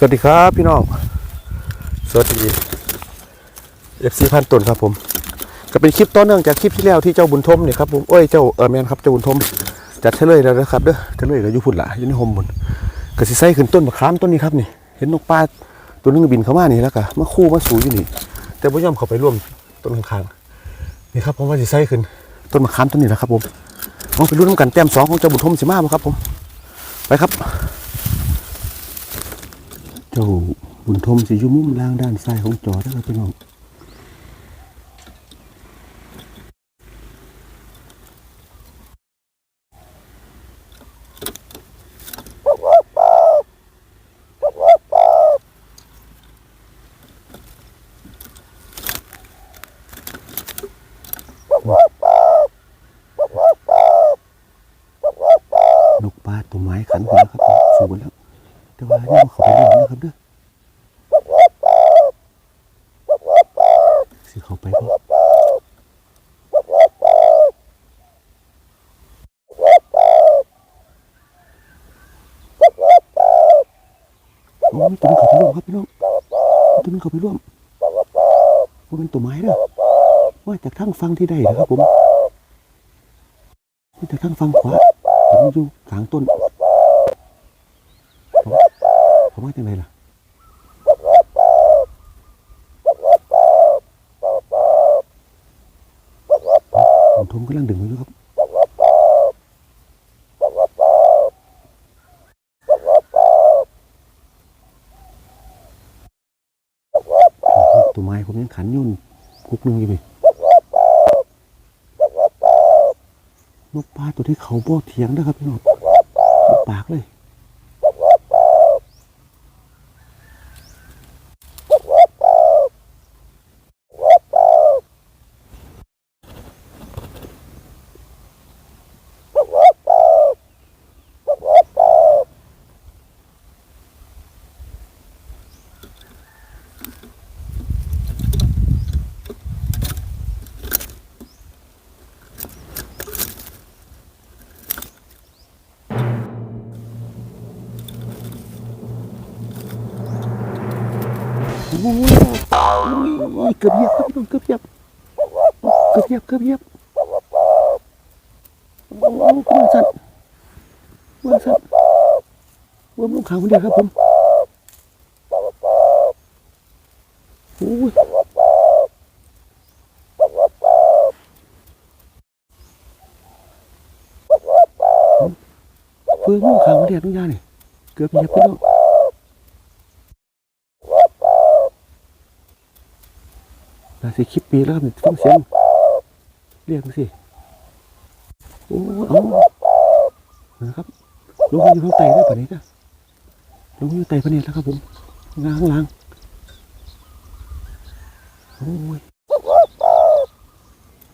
สวัสดีครับพี่น้อง สวัสดีเอฟซีพันตุนครับผมก็เป็นคลิปต้นเนื่องจากคลิปที่แล้วที่เจ้าบุญทมเนี่ยครับผมเอ้ยเจ้าเออแมนครับเจ้าบุญทมจัดเฉลยแล้วนะครับเด้อเฉลยก็อยู่พุ่นละอยู่ในโฮมบุญก็สิใส่ขึ้นต้นมะขามต้นนี้ครับนี่เห็นนกปลาตัวนึงบินเข้ามานี่แล้วก็มาคู่มาสูอยู่นี่ แต่บ่ยอมเขาไปร่วมต้นข้างๆนี่ครับผมว่าสิใส่ขึ้นต้นมะขามต้นนี้แหละครับผมเอาไปรุ่นน้ำกันแต้มสองของเจ้าบุญทมสิมาบ่ครับผมไปครับ เจ้าบุญทมสิอยู่มุมล่างด้านซ้ายของจอนะครับพี่น้องนกปลาตัวไม้ขันหัวครับสูงแล้ว แต่ว่านี่มันเขาไปเรื่องนะครับเด้อ สิเขาไปบ่โอ้ยตัวนึงเขาไปร่วมครับพี่น้องตัวนึงเขาไปร่วมว่าเป็นตัวไม้เด้อว่าจากทางฟังที่ได้นะครับผมว่าจากทางฟังขวาผมอยู่กลางต้นผมว่าจังไงล่ะผมทม กำลังดึงอยู่ครับตัวไม้ผมยังขันยุ่นคุกนึงอยู่เลยนกปลาตัวที่เขาบ่เถียงนะครับพี่น้องปากเลย โอ้ยโอ้ ยเกือบเหยียบครับพี่น้องเกือบเหยียบเกือบเหยียบเกือบเหยียบโอ้ยมันสั่นมันสั่นว่ามันลงขางคนเดียวครับผมโอ้ยเพื่อนลงขางคนเดียวทุกอย่างนี่เกือบเหยียบพี่น้อง นา สิคลิปปีแล้วครับฟังเสียงเรียกสิโอ้เอานะครับลงมาอยู่ข้างใต้ได้ปะนี้จ้ะลงอยู่ใต้ปะนี้แล้วครับผมงางข้างล่างโอ้ย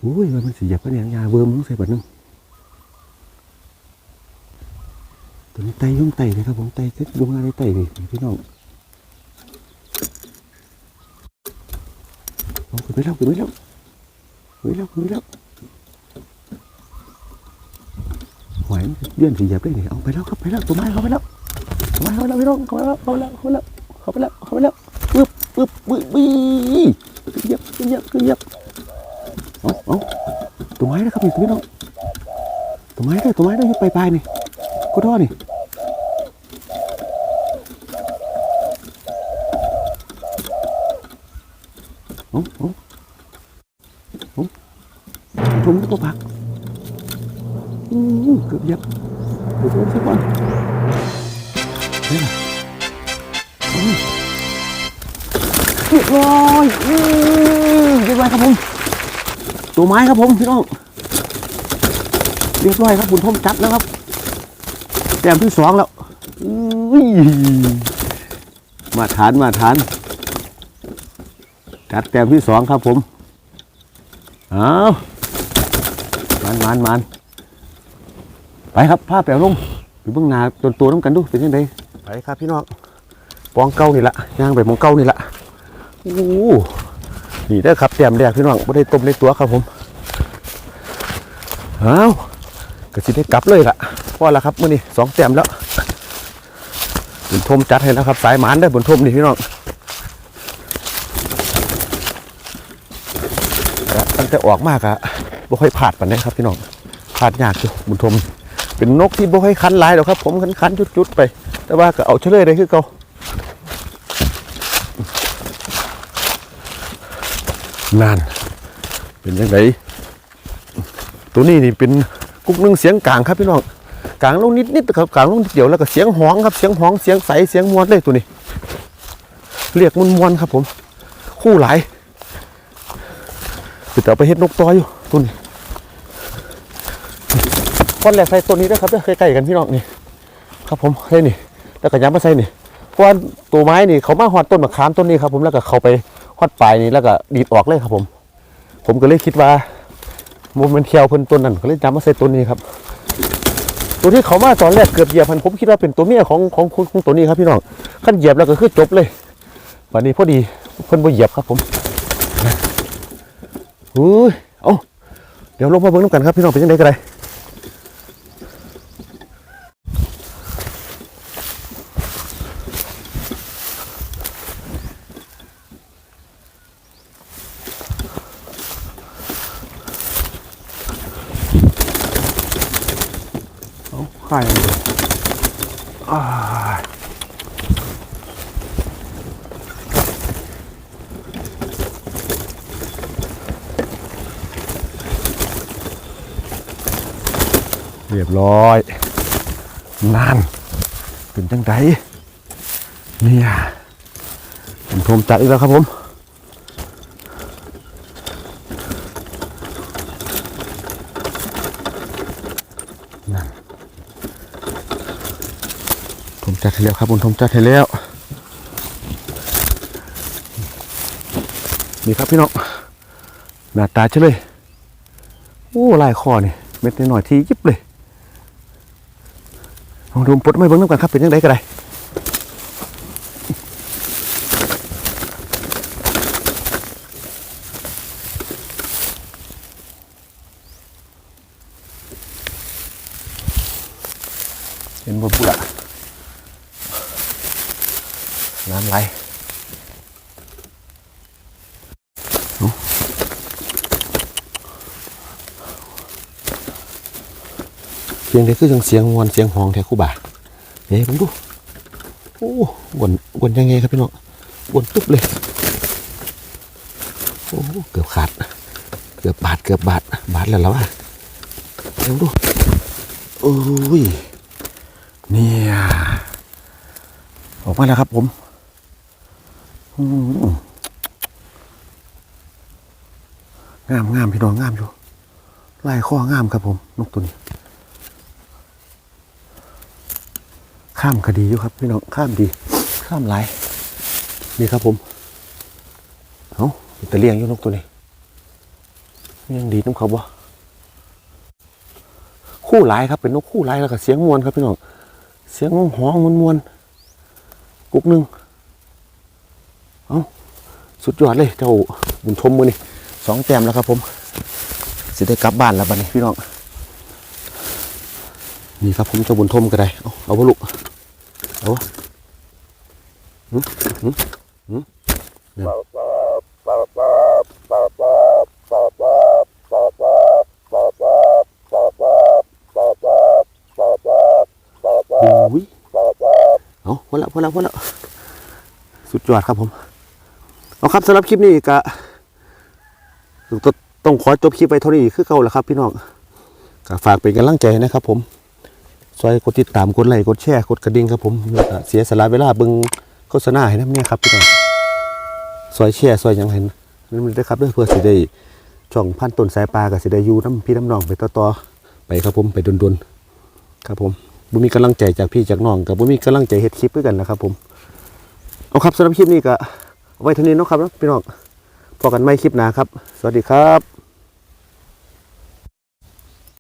โอ้ยมันมันสีหยับปะเนี่ยยาเวิร์มต้องใส่ปะนึงตัวนี้ไตยุ่งไตเลยครับผมไตเซ็ตยุ่งอะไรไตนี่พี่น้อง เอาขึ้นไปแล้วขึ้นไปแล้วขึ้นไปแล้วขึ้นไปแล้วหวยมันเลื่อนสีหยับได้เนี่ยเอาไปแล้วครับไปแล้วตัวไม้เข้าไปแล้วตัว ผมก็พักอือเกือบยับเกือบสักวันนี่ล่ะเรียบร้อยเรียบร้อยครับผม ตัวไม้ครับผมพี่น้องเรียบร้อยครับบุญทมจัดแล้วครับแต้มที่สองแล้วมาฐานมาฐานจัดแต้มที่สองครับผม เอา มันมันมันไปครับผ้าแปลวลงไปเบื้องหน้าตัวตัวน้ำกันดูเป็นยังไงไปครับพี่น้องปองเก้านี่ละย่างไปมองเก้านี่ละโอ้โหนี่ได้ครับแต้มแรกพี่น้องไม่ได้ต้มในตัวครับผมเอาก็สิได้กลับเลยล่ะพอละครับมื่อนี้สองแต้มแล้วบุญทมจัดให้แล้วครับ สายหมานได้บุญทมนี่พี่น้องตั้งแต่ออกมากอะ บ่ค่อยผาดปานนี้ครับพี่น้องผาดยากอยู่บุญทม เป็นนกที่บ่ค่อยคันหลายหรอกครับ ผมคันคันๆจุดๆไป แต่ว่าก็เอาเฉลยได้คือเก่านั่นเป็นยังไงตัวนี้นี่เป็นกุ๊กหนึงเสียงกลางครับพี่น้องกลางลงนิดนิดๆครับกลางลงเดียวแล้วก็เสียงห้องครับเสียงห้องเสียงใสเสียงมวนเลยตัวนี้ เรียกมวนมวนๆครับผม คู่หลายเดี๋ยวเอาไปเฮ็ดนกต่ออยู่ ตัวนี้ก้อนแรกใส่ตัวนี้ด้วยครับเด้อใกล้ๆกันพี่น้องนี่ครับผมเฮ้ยนี่ แล้วก็ย้ำมาใส่นี่เพราะว่าตัวไม้นี่เขามาหอดต้นมะขามต้นนี้ครับผมแล้วก็เขาไปหอดปลายนี่แล้วก็ดีดออกเลยครับผม ผมก็เลยคิดว่าโมเมนต์เคียวเพิ่นต้นนั้นก็เลยย้ำมาใส่ต้นนี้ครับ ตัวที่เขามาตอนแรกเกือบเหยียบมันผมคิดว่าเป็นตัวเมียของของของของตัวนี้ครับพี่น้องขั้นเหยียบแล้วก็คือจบเลยวันนี้พอดีเพิ่นบ่เหยียบครับผมอุ้ยเอ้า เดี๋ยวลงมาเบิ่งน้ำกันครับ พี่น้องเป็นยังไงกันเลยเอาข่า เรียบร้อยนานเป็นจังไดเนี่ยผมโทมจัดอีกแล้วครับผมนั่นผมจัดให้แล้วครับผมผมจัดให้แล้วนี่ครับพี่น้องหน้าตาเฉยเลยโอ้ลายคอนี่เม็ดหน่อยๆทียิบเลย ลองดูปลดไม่เบิ้งน้ำกันครับเป็นยังไงก็ได้เห็นบ่ปุ๊ละน้ำไหลเอาเสียงเด็กคือจังเสียงงวนเสียงห้องแท้คู่บ่าเฮ้ยผมดูโอ้วนวนยังไงครับพี่น้องวนตุ๊บเลยโอ้เกือบขาด เกือบบาดเกือบบาดบาดแล้วแล้วอะเดี๋ยวดูโอ้ยเนี่ยออกมาแล้วครับผมอืมงามงามพี่น้องงามอยู่ลายข้องามครับผมนกตัวนี้ ข้ามคดีอยู่ครับพี่น้องข้ามดี ข้ามหลายนี่ครับผมเอาแต่เลี้ยงอยู่นกตัวนี้ยังดีน้ำเขาบ่คู่หลายครับเป็นนกคู่หลายแล้วก็เสียงมวนครับพี่น้องเสียงห้องมวนมวนๆกุกหนึ่งเอาสุดยอดเลยเจ้าบุญชมมือนี่สองแต้มแล้วครับผมสิได้กลับบ้านแล้วบัดนี้พี่น้องนี่ครับผมเจ้าบุญทมก็ได้เอาเอาบ่ลู กเอาวะหืมหืมหืมเนี่ยอุ้ยเอาพอแล้วพอแล้วพอแล้วสุดยอดครับผม เอาครับสำหรับคลิปนี้ก็ต้องขอจบคลิปไปเท่านี้คือเก่าแล้วครับพี่น้องก็ฝากเป็นกำลังใจนะครับผม ซอยกดติดตามกดไลค์กดแชร์กดกระดิ่งครับผมเสียสละเวลาเบิ่งโฆษณาให้น้ำเนี่ยครับพี่น้องซอยแชร์ซอยยังเห็นนั่นมันได้อครับเด้อเพื่อสิได้ช่องพันต้นสายปลากับสิได้ยูน้ำพี่น้ำน้องไปต่อๆไปครับผมไปดนๆครับผมบ่มีกำลังใจจากพี่จากน้องกับบ่มีกำลังใจเฮ็ดคลิปด้วยกันนะครับผมเอาครับสำหรับคลิปนี้ก็ไว้เท่านี้นะครับพี่น้องพอกันไม่คลิปหนาครับ สวัสดีครับ